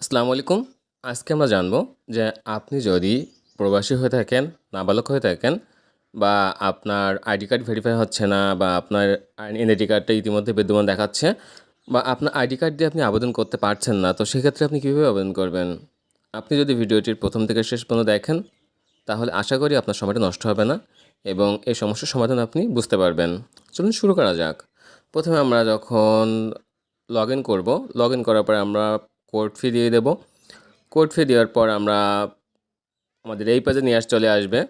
আসসালামু আলাইকুম। আজকে আমরা জানব যে আপনি যদি প্রবাসী হয়ে থাকেন, নাবালক হয়ে থাকেন বা আপনার আইডি কার্ড ভেরিফাই হচ্ছে না বা আপনার এনআইডি কার্ডটা ইতিমধ্যে বিদ্যমান দেখাচ্ছে বা আপনার আইডি কার্ড দিয়ে আপনি আবেদন করতে পারছেন না, তো সেক্ষেত্রে আপনি কীভাবে আবেদন করবেন? আপনি যদি ভিডিওটির প্রথম থেকে শেষ পর্যন্ত দেখেন, তাহলে আশা করি আপনার সময়টা নষ্ট হবে না এবং এই সমস্যার সমাধান আপনি বুঝতে পারবেন। চলুন শুরু করা যাক। প্রথমে আমরা যখন লগ ইন করব লগ ইন করার পরে আমরা কোড ফি দিয়ে দেবো। কোড ফি দেওয়ার পর আমরা আমাদের এই পেজে নিয়ে আস, চলে আসবে।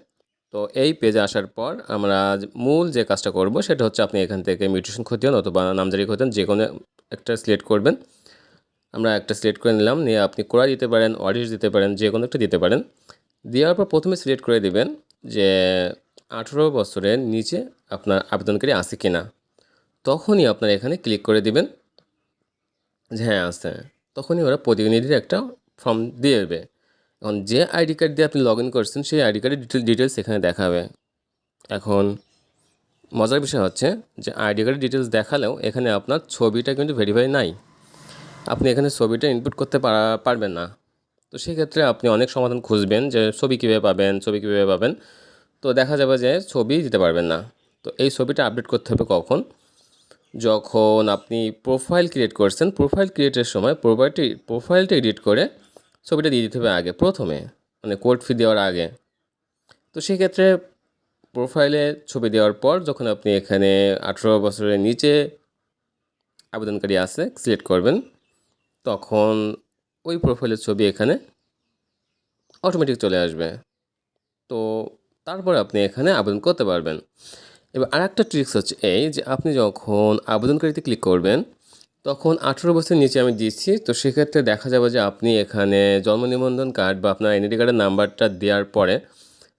তো এই পেজে আসার পর আমরা মূল যে কাজটা করব সেটা হচ্ছে আপনি এখান থেকে মিউটেশন খতিয়ান অথবা নামজারি খতিয়ান যে কোনো একটা সিলেক্ট করবেন। আমরা একটা সিলেক্ট করে নিলাম, নিয়ে আপনি কোড়া দিতে পারেন অডিশ দিতে পারেন, যে কোনো একটা দিতে পারেন। দেওয়ার পর প্রথমে সিলেক্ট করে দিবেন যে আঠেরো বছরের নিচে আপনার আবেদনকারী আছে কি না তখনই আপনার এখানে ক্লিক করে দিবেন যে হ্যাঁ আছে। তখনই ওরা প্রতিনিধির একটা ফর্ম দিয়ে দেবে। এখন যে আইডি কার্ড দিয়ে আপনি লগ ইন করছেন, সেই আইডি কার্ডের ডিটেল ডিটেলস এখানে দেখাবে। এখন মজার বিষয় হচ্ছে যে আইডি কার্ডের ডিটেলস দেখালেও এখানে আপনার ছবিটা কিন্তু ভেরিফাই নাই। আপনি এখানে ছবিটা ইনপুট করতে পারা- পারবেন না। তো সেক্ষেত্রে আপনি অনেক সমাধান খুঁজবেন যে ছবি কীভাবে পাবেন, ছবি কীভাবে পাবেন। তো দেখা যাবে যে ছবি দিতে পারবেন না। তো এই ছবিটা আপডেট করতে হবে কখন? যখন আপনি প্রোফাইল ক্রিয়েট করছেন প্রোফাইল ক্রিয়েটের সময় প্রোফাইলটি প্রোফাইলটা এডিট করে ছবিটা দিয়ে দিতে হবে আগে, প্রথমে মানে কোড ফি দেওয়ার আগে। তো সেক্ষেত্রে প্রোফাইলে ছবি দেওয়ার পর যখন আপনি এখানে আঠেরো বছরের নিচে আবেদনকারী আছে সিলেক্ট করবেন, তখন ওই প্রোফাইলের ছবি এখানে অটোমেটিক চলে আসবে। তো তারপরে আপনি এখানে আবেদন করতে পারবেন। এবার আরেকটা ট্রিক্স হচ্ছে এই যে আপনি যখন আবেদনকারীতে ক্লিক করবেন, তখন আঠেরো বছরের নিচে আমি দিচ্ছি। তো সেক্ষেত্রে দেখা যাবে যে আপনি এখানে জন্ম নিবন্ধন কার্ড বা আপনার এনআইডি কার্ডের নাম্বারটা দেওয়ার পরে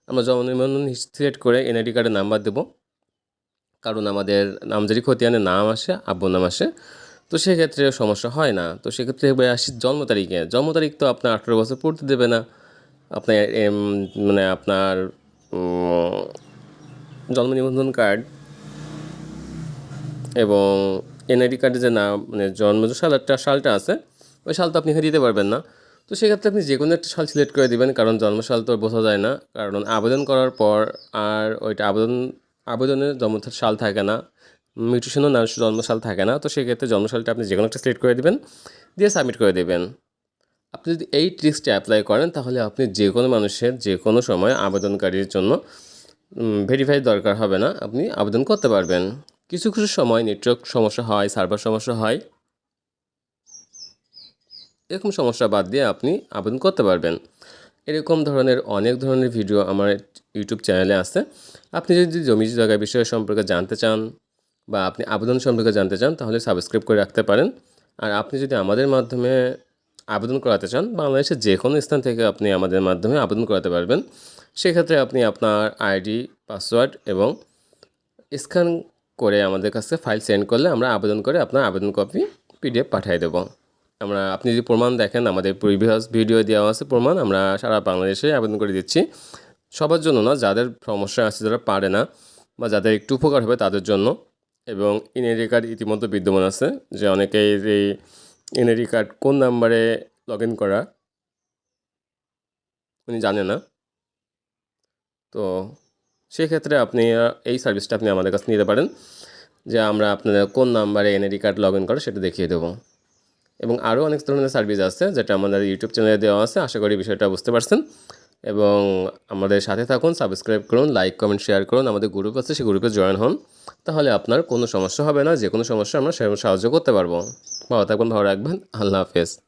আমরা জন্ম নিবন্ধন সিলেক্ট করে এনআইডি কার্ডের নাম্বার দেবো। কারণ আমাদের নামজারি খতিয়ানের নাম আসে, আব্বুর নাম আসে। তো সেক্ষেত্রে সমস্যা হয় না। তো সেক্ষেত্রে এবার আসি জন্ম তারিখে। জন্ম তারিখ তো আপনার আঠেরো বছর পড়তে দেবে না। আপনার মানে আপনার জন্ম নিবন্ধন কার্ড এবং এনআইডি কার্ডে যে নাম মানে জন্ম যে সালটা সালটা আছে, ওই সাল তো আপনি এখানে দিতে পারবেন না। তো সেক্ষেত্রে আপনি যে কোনো একটা সাল সিলেক্ট করে দিবেন, কারণ জন্মসাল তো বোঝা যায় না। কারণ আবেদন করার পর আর ওইটা আবেদন, আবেদনের জন্ম সাল থাকে না, মিউটেশনও না জন্মসাল থাকে না। তো সেক্ষেত্রে জন্মসালটা আপনি যে কোনো একটা সিলেক্ট করে দেবেন, দিয়ে সাবমিট করে দেবেন। আপনি যদি এই ট্রিক্সটা অ্যাপ্লাই করেন, তাহলে আপনি যে কোনো মানুষের যে কোনো সময় আবেদনকারীর জন্য ভেরিফাই দরকার হবে না। আপনি আবেদন করতে পারবেন। কিছু কিছু সময় নেটওয়ার্ক সমস্যা হয় সার্ভার সমস্যা হয়, এরকম সমস্যা বাদ দিয়ে আপনি আবেদন করতে পারবেন। এরকম ধরনের, অনেক ধরনের ভিডিও আমার ইউটিউব চ্যানেলে আছে। আপনি যদি জমি জায়গা বিষয় সম্পর্কে জানতে চান বা আপনি আবেদন সম্পর্কে জানতে চান, তাহলে সাবস্ক্রাইব করে রাখতে পারেন। আর আপনি যদি আমাদের মাধ্যমে আবেদন করাতে চান, বাংলাদেশের যে কোনো স্থান থেকে আপনি আমাদের মাধ্যমে আবেদন করাতে পারবেন। সেক্ষেত্রে আপনি আপনার আইডি, পাসওয়ার্ড এবং স্ক্যান করে আমাদের কাছে ফাইল সেন্ড করলে আমরা আবেদন করে আপনার আবেদন কপি পিডিএফ পাঠিয়ে দেবো। আমরা, আপনি যদি প্রমাণ দেখেন, আমাদের প্রিভিয়াস ভিডিও দেওয়া আছে প্রমাণ, আমরা সারা বাংলাদেশে আবেদন করে দিচ্ছি। সবার জন্য না, যাদের সমস্যা আছে, যারা পারে না বা যাদের একটু উপকার হবে তাদের জন্য। এবং ইনআইডি কার্ড ইতিমধ্যে বিদ্যমান আছে, যে অনেকেই এই ইনআইডি কার্ড কোন নাম্বারে লগ ইন করা? উনি জানে না। তো সেক্ষেত্রে আপনি এই সার্ভিসটা আপনি আমাদের কাছে নিতে পারেন, যে আমরা আপনাদের কোন নাম্বারে এনআইডি কার্ড লগ ইন করা সেটা দেখিয়ে দেবো। এবং আরও অনেক ধরনের সার্ভিস আছে যেটা আমাদের ইউটিউব চ্যানেলে দেওয়া আছে। আশা করি বিষয়টা বুঝতে পারছেন। এবং আমাদের সাথে থাকুন সাবস্ক্রাইব করুন লাইক কমেন্ট শেয়ার করুন। আমাদের গ্রুপ আছে, সেই গ্রুপে জয়েন হন। তাহলে আপনার কোনো সমস্যা হবে না যে কোনো সমস্যা আমরা সাহায্য করতে পারব। ভালো থাকবেন, ভালো রাখবেন। আল্লাহ হাফেজ।